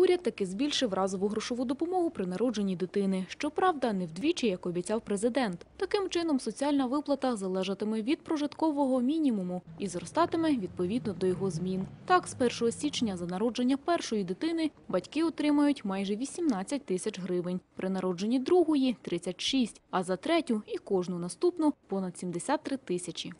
Уряд таки збільшив разову грошову допомогу при народженні дитини. Щоправда, не вдвічі, як обіцяв президент. Таким чином, соціальна виплата залежатиме від прожиткового мінімуму і зростатиме відповідно до його змін. Так, з 1 січня за народження першої дитини батьки отримають майже 18 тисяч гривень, при народженні другої – 36, а за третю і кожну наступну – понад 73 тисячі.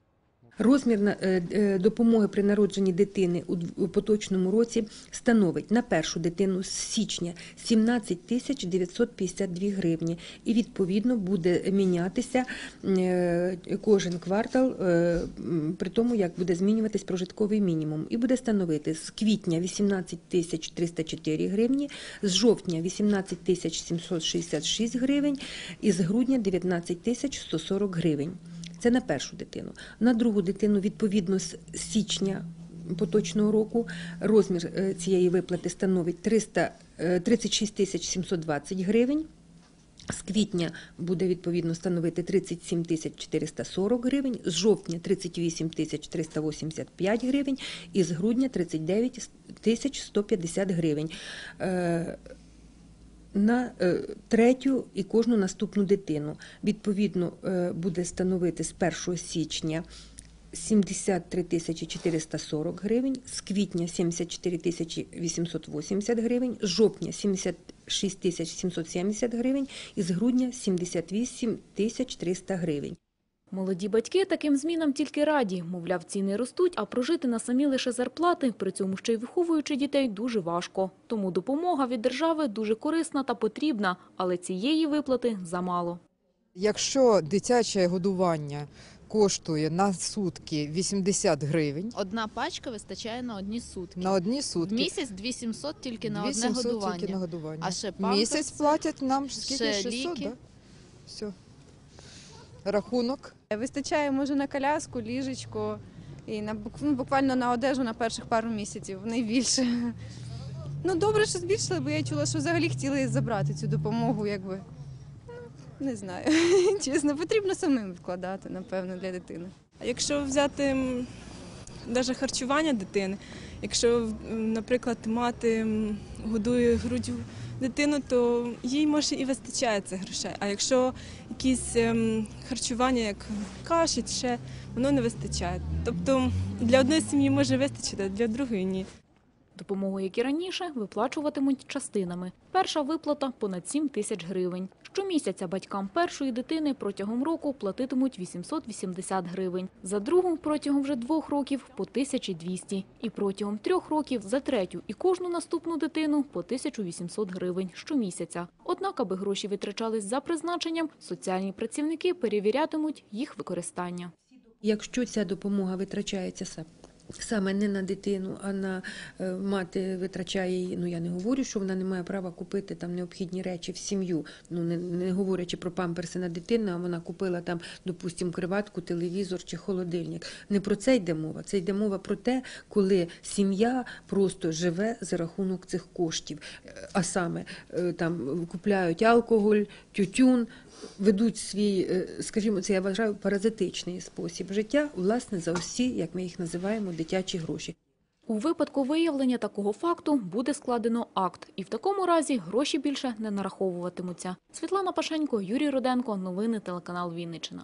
Розмір е, е, допомоги при народженні дитини у поточному році становить на першу дитину з січня 17 тисяч 952 гривні і відповідно буде мінятися е, кожен квартал при тому, як буде змінюватись прожитковий мінімум. І буде становити з квітня 18 тисяч 304 гривні, з жовтня 18 тисяч 766 гривень і з грудня 19 тисяч 140 гривень. Це на першу дитину. На другу дитину, відповідно, з січня поточного року розмір е, цієї виплати становить 300, е, 36 тисяч 720 гривень. З квітня буде відповідно становити 37 тисяч 440 гривень, з жовтня 38 тисяч 385 гривень і з грудня 39 тисяч 150 гривень. На е, третю і кожну наступну дитину. Відповідно, е, буде становити з 1 січня 73 тисячі 440 гривень, з квітня 74 тисячі 880 гривень, з жовтня 76 тисяч 770 гривень і з грудня 78 тисяч 300 гривень. Молоді батьки таким змінам тільки раді. Мовляв, ціни ростуть, а прожити на самі лише зарплати, при цьому ще й виховуючи дітей, дуже важко. Тому допомога від держави дуже корисна та потрібна, але цієї виплати замало. Якщо дитяче годування коштує на сутки 80 гривень Одна пачка вистачає на одні сутки. на одні В сутки, місяць 2700 тільки на 2700 одне годування. тільки на годування. А ще памперси, Місяць платять нам скільки? ще 600, ліки. да? Все. Рахунок. Вистачає може на коляску, ліжечко і на ну, буквально на одежу на перших пару місяців, найбільше. Ну добре, що збільшили, бо я чула, що взагалі хотіли забрати цю допомогу, якби. Ну, не знаю. Чесно, потрібно самим вкладати, напевно, для дитини. А Якщо взяти навіть харчування дитини, якщо, наприклад, мати годує груддю дитину, то їй може і вистачає цих грошей. А якщо якісь ем, харчування, як каші, ще воно не вистачає. Тобто для одної сім'ї може вистачити, а для другої ні. Допомогу, як і раніше, виплачуватимуть частинами. Перша виплата – понад 7 тисяч гривень. Щомісяця батькам першої дитини протягом року платитимуть 880 гривень. За другу протягом вже двох років – по 1200. І протягом трьох років за третю і кожну наступну дитину – по 1800 гривень щомісяця. Однак, аби гроші витрачались за призначенням, соціальні працівники перевірятимуть їх використання. Якщо ця допомога витрачається саме не на дитину, а на е, мати витрачає її, ну я не говорю, що вона не має права купити там необхідні речі в сім'ю. Ну не, не говорячи про памперси на дитину, а вона купила там, допустимо, криватку, телевізор чи холодильник. Не про це йде мова. Це йде мова про те, коли сім'я просто живе за рахунок цих коштів, Е, а саме е, там купляють алкоголь, тютюн, ведуть свій, скажімо, це я вважаю паразитичний спосіб життя, власне, за усі, як ми їх називаємо, дитячі гроші. У випадку виявлення такого факту буде складено акт, і в такому разі гроші більше не нараховуватимуться. Світлана Пашенко, Юрій Руденко, новини телеканал Вінниччина.